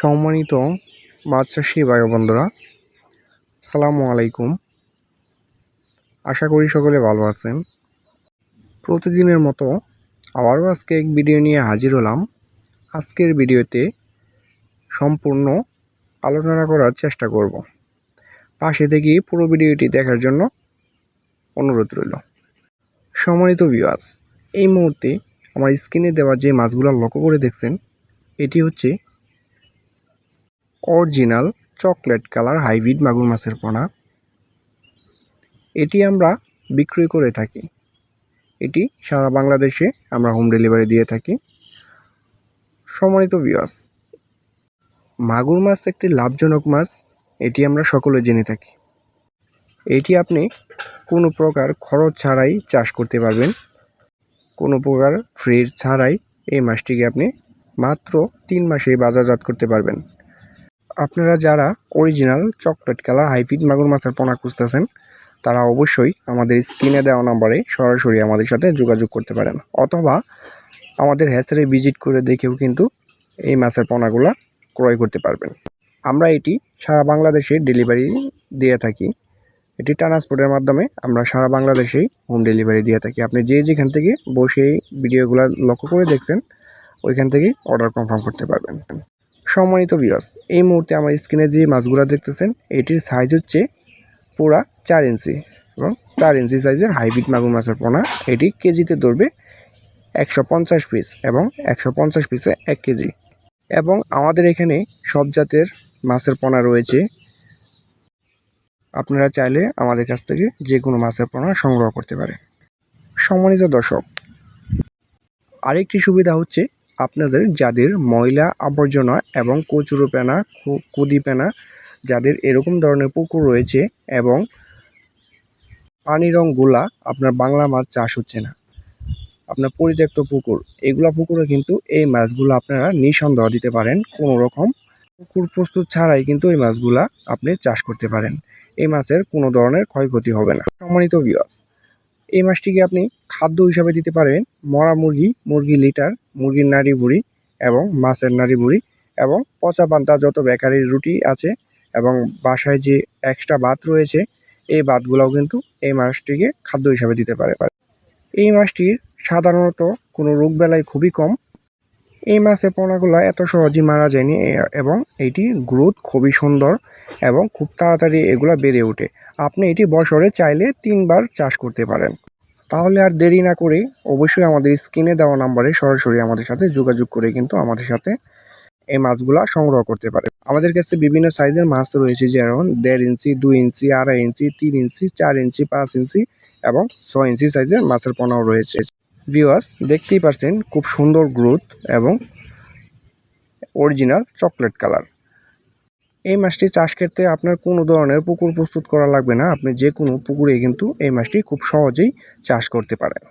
সম্মানিত ভাই ও বন্ধুরা, আসসালামু আলাইকুম। আশা করি সকলে ভালো আছেন। প্রতিদিনের মতো আবারও আজকে এক ভিডিও নিয়ে হাজির হলাম। আজকের ভিডিওতে সম্পূর্ণ আলোচনা করার চেষ্টা করব। পাশে থেকে পুরো ভিডিওটি দেখার জন্য অনুরোধ রইল। সম্মানিত ভিউয়ার্স এই মুহূর্তে আমার স্ক্রিনে দেওয়া যে মাছগুলো লক্ষ্য করে দেখছেন, এটি হচ্ছে অরিজিনাল চকলেট কালার হাইব্রিড মাগুর মাছের পোনা। এটি আমরা বিক্রয় করে থাকি। এটি সারা বাংলাদেশে আমরা হোম ডেলিভারি দিয়ে থাকি। সম্মানিত বিয়াস মাগুর মাছ একটি লাভজনক মাছ, এটি আমরা সকলে জেনে থাকি। এটি আপনি কোনো প্রকার খরচ ছাড়াই চাষ করতে পারবেন। কোনো প্রকার ফ্রিজ ছাড়াই এই মাছটিকে আপনি মাত্র তিন মাসে বাজারজাত করতে পারবেন। আপনারা যারা অরিজিনাল চকলেট কালার হাইব্রিড মাগুর মাছের পোনা খুঁজতেছেন, তারা অবশ্যই আমাদের স্ক্রিনে দেওয়া নাম্বারে সরাসরি আমাদের সাথে যোগাযোগ করতে পারেন। অথবা আমাদের হ্যাচারে ভিজিট করে দেখেও কিন্তু এই মাছের পোনাগুলা ক্রয় করতে পারবেন। আমরা এটি সারা বাংলাদেশে ডেলিভারি দিয়ে থাকি। এটি ট্রান্সপোর্টের মাধ্যমে আমরা সারা বাংলাদেশেই হোম ডেলিভারি দিয়ে থাকি। আপনি যে যেখান থেকে বসে ভিডিওগুলো লক্ষ্য করে দেখছেন, ওইখান থেকেই অর্ডার কনফার্ম করতে পারবেন। সম্মানিত বিয়স এই মুহূর্তে আমার স্ক্রিনে যে মাছগুলো দেখতেছেন, এটির সাইজ হচ্ছে পোড়া চার ইঞ্চি এবং চার ইঞ্চি সাইজের হাইব্রিড মাগুর মাছের পোনা। এটি কেজিতে ধরবে একশো পঞ্চাশ পিস এবং একশো পঞ্চাশ পিসে এক কেজি। এবং আমাদের এখানে সব জাতের মাছের পোনা রয়েছে। আপনারা চাইলে আমাদের কাছ থেকে যে কোনো মাছের পোনা সংগ্রহ করতে পারে সম্মানিত দর্শক, আরেকটি সুবিধা হচ্ছে আপনাদের যাদের ময়লা আবর্জনা এবং কচুরোপেনা কুদিপেনা যাদের এরকম ধরনের পুকুর রয়েছে এবং পানি রঙগুলা আপনার বাংলা মাছ চাষ হচ্ছে না। আপনার পরিত্যক্ত পুকুর, এগুলা পুকুরে কিন্তু এই মাছগুলো আপনারা নিঃসন্দেহ দিতে পারেন। কোনো রকম পুকুর প্রস্তুত ছাড়াই কিন্তু এই মাছগুলা আপনি চাষ করতে পারেন। এই মাছের কোনো ধরনের ক্ষয়ক্ষতি হবে না। সম্মানিত বিয়াস এই মাছটিকে আপনি খাদ্য হিসাবে দিতে পারেন মরা মুরগি মুরগি লিটার, মুরগির নাড়ি বুড়ি এবং মাছের নাড়ি বুড়ি এবং পচা পান্তা যত বেকারির রুটি আছে এবং বাসায় যে এক্সট্রা ভাত রয়েছে, এই ভাতগুলোও কিন্তু এই মাছটিকে খাদ্য হিসাবে দিতে পারে। এই মাছটির সাধারণত কোনো রোগ বেলায় খুবই কম এই মাছের পোনাগুলো এত সহজেই মারা যায়নি এবং এটি গ্রোথ খুবই সুন্দর এবং খুব তাড়াতাড়ি এগুলো বেড়ে ওঠে। আপনি এটি বছরে চাইলে তিনবার চাষ করতে পারেন। তাহলে আর দেরি না করে অবশ্যই আমাদের স্ক্রিনে দেওয়া নাম্বারে সরাসরি আমাদের সাথে যোগাযোগ করে কিন্তু আমাদের সাথে এই মাছগুলা সংগ্রহ করতে পারে। আমাদের কাছে বিভিন্ন সাইজের মাছ রয়েছে, যেমন দেড় ইঞ্চি, দুই ইঞ্চি, আড়াই ইঞ্চি, তিন ইঞ্চি, চার ইঞ্চি, পাঁচ ইঞ্চি এবং ছয় ইঞ্চি সাইজের মাছের পোনাও রয়েছে। ভিওয়াস দেখতেই পাচ্ছেন খুব সুন্দর গ্রোথ এবং অরিজিনাল চকলেট কালার এই মাছটি চাষ ক্ষেত্রে আপনার কোনো ধরনের পুকুর প্রস্তুত করা লাগবে না। আপনি যে কোনো পুকুরে কিন্তু এই মাছটি খুব সহজেই চাষ করতে পারেন।